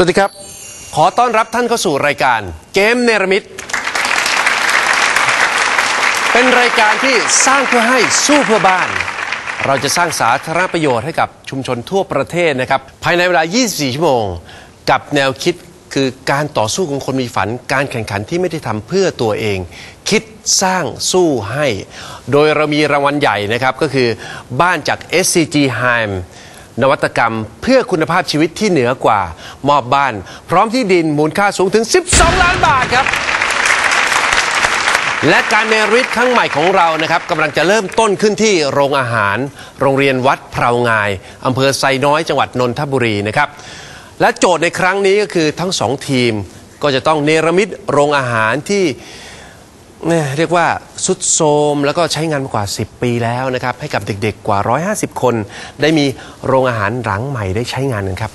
สวัสดีครับ ขอต้อนรับท่านเข้าสู่รายการเกมเนรมิต เป็นรายการที่สร้างเพื่อให้สู้เพื่อบ้าน เราจะสร้างสาธารณประโยชน์ให้กับชุมชนทั่วประเทศนะครับ ภายในเวลา 24 ชั่วโมง กับแนวคิดคือการต่อสู้ของคนมีฝัน การแข่งขันที่ไม่ได้ทำเพื่อตัวเอง คิดสร้างสู้ให้ โดยเรามีรางวัลใหญ่นะครับ ก็คือบ้านจาก SCG Heim นวัตกรรมเพื่อคุณภาพชีวิตที่เหนือกว่า มอบบ้าน พร้อมที่ดินมูลค่าสูงถึง 12 ล้านบาทครับ และการเนรมิตครั้งใหม่ของเรานะครับกำลังจะเริ่มต้นขึ้นที่โรงอาหาร โรงเรียนวัดเพรางายอำเภอไซน้อยจังหวัดนนทบุรีนะครับ และโจทย์ในครั้งนี้ก็คือทั้งสองทีมก็จะต้องเนรมิตโรงอาหารที่ เนี่ยเรียกว่าสุดโทมแล้วก็ใช้งานมากว่า 10 ปีแล้วนะครับ ให้กับเด็กๆกว่า 150 คน ได้มีโรงอาหารหลังใหม่ได้ใช้งานกันครับ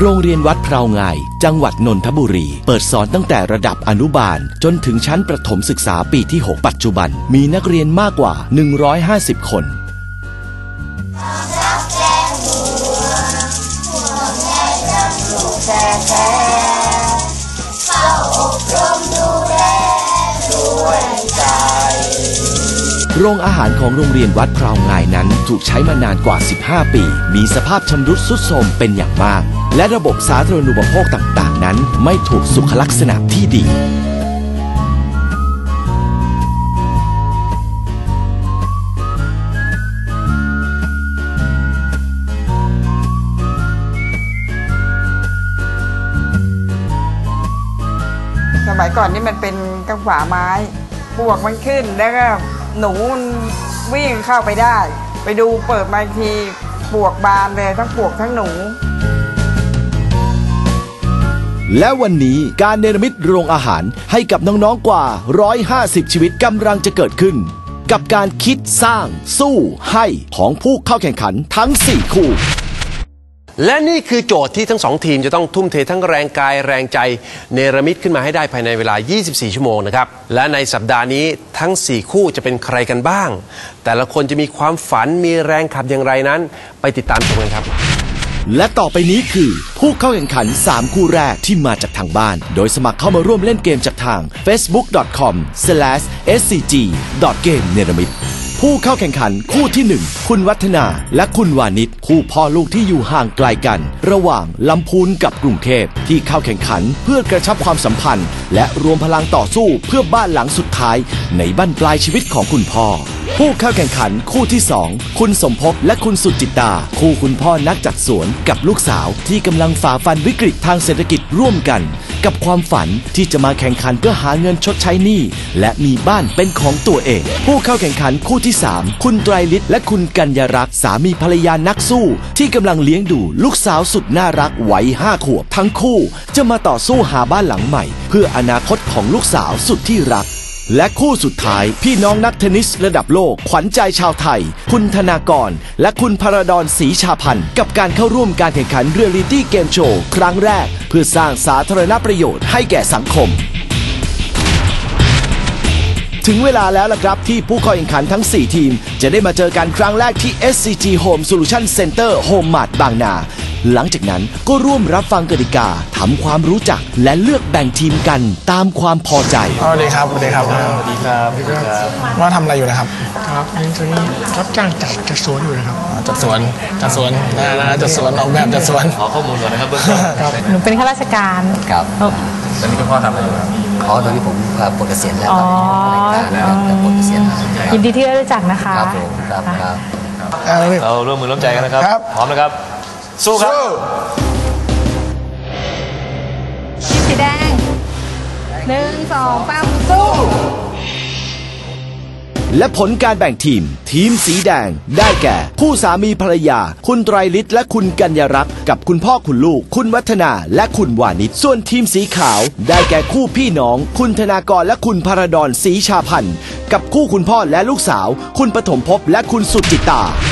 โรงเรียนวัดเพรางายจังหวัดนนทบุรี เปิดสอนตั้งแต่ระดับอนุบาล จนถึงชั้นประถมศึกษาปีที่ 6 ปัจจุบัน มีนักเรียนมากกว่า 150 คน โรงอาหารของโรงเรียนวัดพราวงายนั้นถูกใช้มานานกว่า 15 ปี มีสภาพชำรุดทรุดโทรมเป็นอย่างมาก และระบบสาธารณูปโภคต่างๆ นั้นไม่ถูกสุขลักษณะที่ดี ก่อนนี่มันเป็นกระฝาไม้ปวกมันขึ้นแล้วก็หนูมันวิ่งเข้าไปได้ ไปดูเปิดมาทีปวกบานเลยทั้งปวกทั้งหนู และวันนี้การเนรมิตโรงอาหารให้กับน้องๆกว่า 150 ชีวิตกำลังจะเกิดขึ้น กับการคิดสร้างสู้ให้ของผู้เข้าแข่งขันทั้ง 4 คู่ และนี่คือโจทย์ที่ทั้งสองทีมจะต้องทุ่มเททั้งแรงกายแรงใจ เนรมิตขึ้นมาให้ได้ภายในเวลา 24 ชั่วโมงนะครับ และในสัปดาห์นี้ทั้ง 4 คู่จะเป็นใครกันบ้าง แต่ละคนจะมีความฝันมีแรงขับอย่างไรนั้น ไปติดตามชมกันครับ และต่อไปนี้คือ ผู้เข้าแข่งขัน 3 คู่แรกที่มาจากทางบ้าน โดยสมัครเข้ามาร่วมเล่นเกมจากทาง facebook.com/scg.game เนรมิต ผู้เข้าแข่งขันคู่ที่ 1 คุณวัฒนาและคุณวานิชคู่พ่อลูกที่อยู่ห่างไกลกัน ระหว่างลำพูนกับกรุงเทพที่เข้าแข่งขันเพื่อกระชับความสัมพันธ์ และรวมพลังต่อสู้เพื่อบ้านหลังสุดท้าย ในบ้านปลายชีวิตของคุณพ่อ ผู้เข้าแข่งขันคู่ที่ 2 คุณสมภพและคุณสุจิตา คู่คุณพ่อนักจัดสวนกับลูกสาวที่กำลังฝ่าฟันวิกฤตทางเศรษฐกิจร่วมกัน กับความฝันที่จะมาแข่งขันเพื่อหาเงินชดใช้หนี้และมีบ้านเป็นของตัวเอง ผู้เข้าแข่งขันคู่ที่ 3 คุณไตรลิศและคุณกัญญารักษ์สามีภรรยานักสู้ ที่กำลังเลี้ยงดูลูกสาวสุดน่ารักวัยห้าขวบทั้งคู่ จะมาต่อสู้หาบ้านหลังใหม่ เพื่ออนาคตของลูกสาวสุดที่รัก และคู่สุดท้ายพี่น้องนักเทนนิสระดับโลก ขวัญใจชาวไทย คุณธนากร และคุณพระดอนศรีชาพันธ์กับการเข้าร่วมการแข่งขันเรียลิตี้เกมโชว์ครั้งแรก เพื่อสร้างสาธารณประโยชน์ให้แก่สังคม ถึงเวลาแล้วล่ะครับที่ผู้เข้าแข่งขันทั้ง 4 ทีม จะได้มาเจอกันครั้งแรกที่ SCG Home Solution Center Home Mart บางนา หลังจากนั้นก็ร่วมรับฟังกติกาทำความรู้จักและเลือกแบ่งทีมกันตามความพอใจ สวัสดีครับสวัสดีครับสวัสดีครับว่าทำอะไรอยู่นะครับครับนี่ตอนนี้รับจ้างจัดจัดสวนอยู่นะครับอ๋อจัดสวนจัดสวนนะนะจัดสวนออกแบบจัดสวนขอข้อมูลก่อนนะครับเบื้องต้นหนูเป็นข้าราชการครับเอ่อตอนนี้คุณพ่อทำอะไรอยู่ครับอ๋อตอนนี้ผมเอ่อปลดเกษียณแล้วอ๋อครับนะครับปลดเกษียณแล้วยินดีที่ได้รู้จักนะคะ ครับผมครับครับ อ่านี่ เราร่วมมือร่วมใจกันนะครับ ครับ พร้อมนะครับ สู้ครับทีมสีแดงหนึ่งสองสามสู้ และผลการแบ่งทีม ทีมสีแดง ได้แก่คู่สามีภรรยา คุณไตรลิศและคุณกัญญารักษ์กับคุณพ่อคุณลูก คุณวัฒนาและคุณวานิชส่วนทีมสีขาว ได้แก่คู่พี่น้อง คุณธนากรและคุณพระดอนศรีชาพันธ์กับคู่คุณพ่อและลูกสาว คุณปฐมภพและคุณสุจิตาโ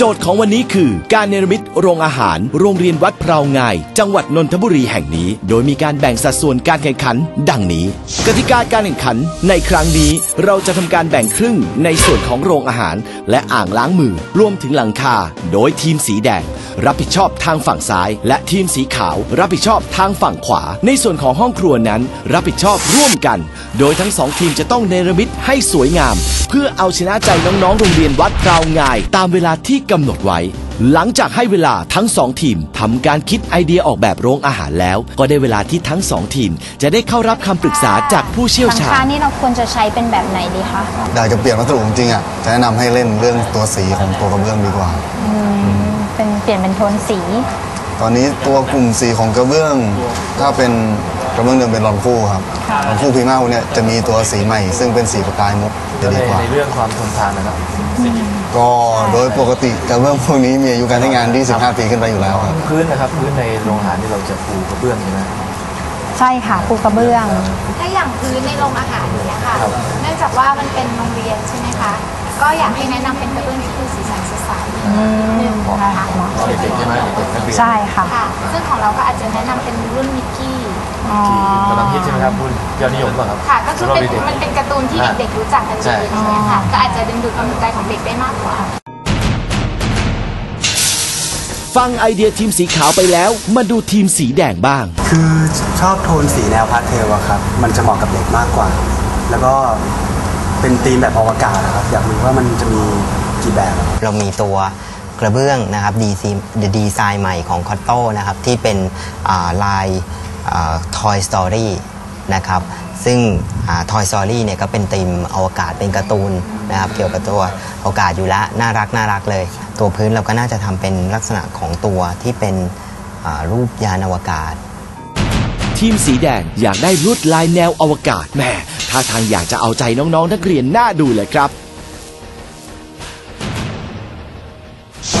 จทย์ของวันนี้คือการเนรมิตโรงอาหาร โรงเรียนวัดเพรางายจังหวัดนนทบุรีแห่งนี้ โดยมีการแบ่งสัดส่วนการแข่งขัน ดังนี้ กติกาการแข่งขันในครั้งนี้เราจะทำการแบ่งครึ่งในส่วนของโรงอาหาร และอ่างล้างมือรวมถึงหลังคา โดยทีมสีแดงรับผิดชอบทางฝั่งซ้าย และทีมสีขาวรับผิดชอบทางฝั่งขวา ในส่วนของห้องครัวนั้น รับผิดชอบร่วมกัน โดยทั้งสองทีมจะต้องเนรมิตให้สวยงาม เพื่อเอาชนะใจน้องๆโรงเรียนวัดพราวงาย ตามเวลาที่กำหนดไว้ หลังจากให้เวลาทั้งสองทีมทำการคิดไอเดียออกแบบโรงอาหารแล้ว ก็ได้เวลาที่ทั้งสองทีม จะได้เข้ารับคำปรึกษาจากผู้เชี่ยวหลังชาคาญ นี่เราควรจะใช้เป็นแบบไหนดีคะ อยากจะเปลี่ยนวัสดุจริงๆอะจะแนะนำให้เล่นเรื่องตัวสีของตัวกระเบื้องดีกว่า เป็นเปลี่ยนเป็นโทนสี ตอนนี้ตัวกลุ่มสีของกระเบื้อง ถ้าเป็นกระเบื้องเดิมเป็นรอนคู่ครับรอนคู่พรีมาพวกเนี่ยจะมีตัวสีใหม่ ซึ่งเป็นสีประกายมุกจะดีกว่า ในเรื่องความทนทานนะครับก็โดยปกติกระเบื้องพวกนี้มีอายุการใช้งานที่15ปีขึ้นไปอยู่แล้วครับพื้นนะครับพื้นในโรงอาหารที่เราจะปูกระเบื้องใช่ไหมใช่ค่ะปูกระเบื้อง ถ้าอย่างพื้นในโรงอาหารอย่างเนี้ยค่ะ เนื่องจากว่ามันเป็นโรงเรียนใช่ไหมคะ ก็อยากให้แนะนำเป็นกระเบื้องที่มีสีสันสดใสหนึ่งนะคะตอนเด็กๆใช่ไหมเด็กๆนักเรียนใช่ค่ะ ค่ะ ซึ่งของเราก็อาจจะแนะนำเป็นรุ่นมิกกี้ อ๋อที่กำลังฮิตใช่ไหมครับรุ่นยอดนิยมป่ะครับค่ะ ก็คือเป็นสำหรับด็กๆ มันเป็นการ์ตูนที่เด็กๆรู้จักกันดีใช่ไหมคะก็อาจจะดึงดูดความสนใจของเด็กได้มากกว่า ฟังไอเดียทีมสีขาวไปแล้ว มาดูทีมสีแดงบ้าง คือชอบโทนสีแนวพาสเทลอะครับ มันจะเหมาะกับเด็กมากกว่า แล้วก็ เป็นธีมแบบอวกาศนะครับ อยากรู้ว่ามันจะมีกี่แบบ เรามีตัวกระเบื้องนะครับดีซีดีไซน์ใหม่ของคอตโต้นะครับ ที่เป็นอ่าลายอ่า Toy Story นะครับซึ่งอ่า Toy Story เนี่ยก็เป็นธีมอวกาศเป็นการ์ตูนนะครับเกี่ยวกับตัวอวกาศอยู่แล้ว น่ารักน่ารักเลย ตัวพื้นเราก็น่าจะทำเป็นลักษณะของตัวที่เป็นอ่ารูปยานอวกาศ ทีมสีแดงอยากได้ลวดลายแนวอวกาศแหม่ ท่าทางอยากจะเอาใจน้องๆ นักเรียนหน่าดูเลยครับ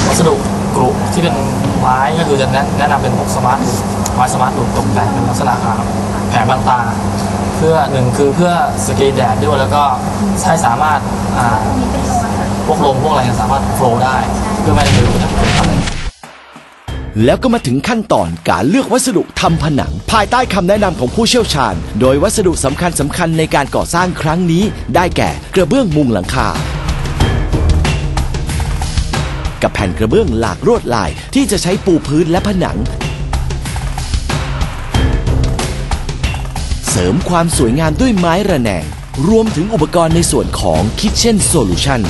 วัสดุกรุที่เป็นไม้ก็คือจะแนะแนะนำเป็นพวกสมาร์ทไม้สมาร์ทตกแต่งเป็นลักษณะแผงบางตา เพื่อหนึ่งคือเพื่อสกรีนแดดด้วยแล้วก็ให้สามารถอ่าพวกลมพวกอะไรสามารถโฟลว์ได้เพื่อไม่ให้เกิดอุณหภูมิต่ำ แล้วก็มาถึงขั้นตอนการเลือกวัสดุทำผนัง ภายใต้คำแนะนำของผู้เชี่ยวชาญ โดยวัสดุสำคัญสำคัญในการก่อสร้างครั้งนี้ ได้แก่กระเบื้องมุงหลังคา กับแผ่นกระเบื้องหลากลวดลายที่จะใช้ปูพื้นและผนัง เสริมความสวยงามด้วยไม้ระแนง รวมถึงอุปกรณ์ในส่วนของ Kitchen Solution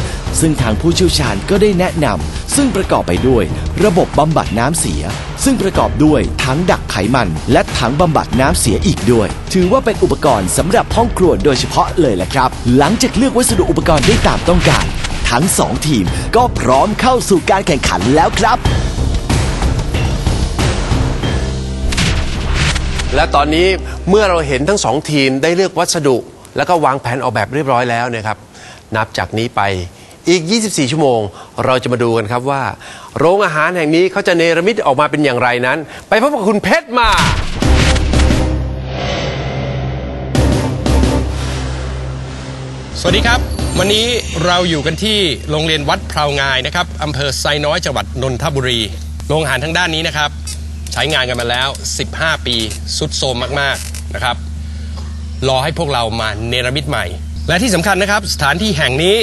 ซึ่งทางผู้เชี่ยวชาญก็ได้แนะนำซึ่งประกอบไปด้วย ระบบบำบัดน้ำเสีย ซึ่งประกอบด้วยทั้งดักไขมัน และถังบำบัดน้ำเสียอีกด้วย ถือว่าเป็นอุปกรณ์สำหรับห้องครัวโดยเฉพาะเลยแหละครับ หลังจากเลือกวัสดุอุปกรณ์ได้ตามต้องการ ทั้งสองทีมก็พร้อมเข้าสู่การแข่งขันแล้วครับ และตอนนี้เมื่อเราเห็นทั้งสองทีมได้เลือกวัสดุ แล้วก็วางแผนออกแบบเรียบร้อยแล้วนะครับ นับจากนี้ไปอีก 24 ชั่วโมง เราจะมาดูกันครับว่า โรงอาหารแห่งนี้เขาจะเนรมิตออกมาเป็นอย่างไรนั้น ไปพบกับคุณเพชรมา สวัสดีครับ วันนี้เราอยู่กันที่โรงเรียนวัดพราวงายนะครับอำเภอไซน้อยจังหวัดนนทบุรี โรงอาหารทางด้านนี้นะครับ ใช้งานกันมาแล้ว 15 ปีสุดโทรมมากๆนะครับ รอให้พวกเรามาเนรมิตใหม่ และที่สำคัญนะครับสถานที่แห่งนี้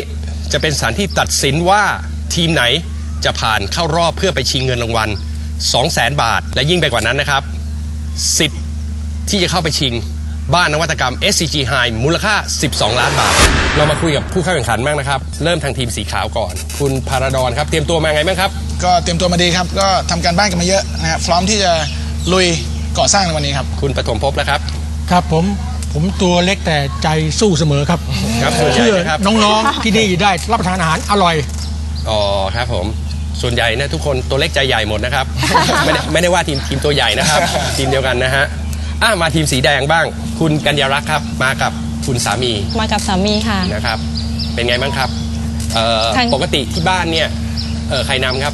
จะเป็นสถานที่ตัดสินว่าทีมไหนจะผ่านเข้ารอบเพื่อไปชิงเงินรางวัล 200,000 บาท และยิ่งไปกว่านั้นนะครับ สิทธิ์ที่จะเข้าไปชิงบ้านนวัตกรรม SCG High มูลค่า 12 ล้านบาท เรามาคุยกับผู้เข้าแข่งขันบ้างนะครับ เริ่มทางทีมสีขาวก่อน คุณพาราดอนครับ เตรียมตัวมาไงบ้างครับ ก็เตรียมตัวมาดีครับ ก็ทำการบ้านกันมาเยอะนะครับพร้อมที่จะลุยก่อสร้างในวันนี้ครับ คุณปฐมภพแล้วครับ ครับผม ผมตัวเล็กแต่ใจสู้เสมอครับครับส่วนใหญ่เพื่อนะครับน้องๆที่นี่ได้รับประทานอาหารอร่อย อ๋อครับผมส่วนใหญ่นะทุกคนตัวเล็กใจใหญ่หมดนะครับ ไม่ได้ไม่ได้ว่าทีมทีมตัวใหญ่นะครับ ทีมเดียวกันนะฮะอะมาทีมสีแดงบ้าง คุณกัญญารักษ์ครับ มากับคุณสามีมากับสามีค่ะ นะครับ เป็นไงบ้างครับเอ่อทาง ปกติที่บ้านเนี่ยเออใครนำครับ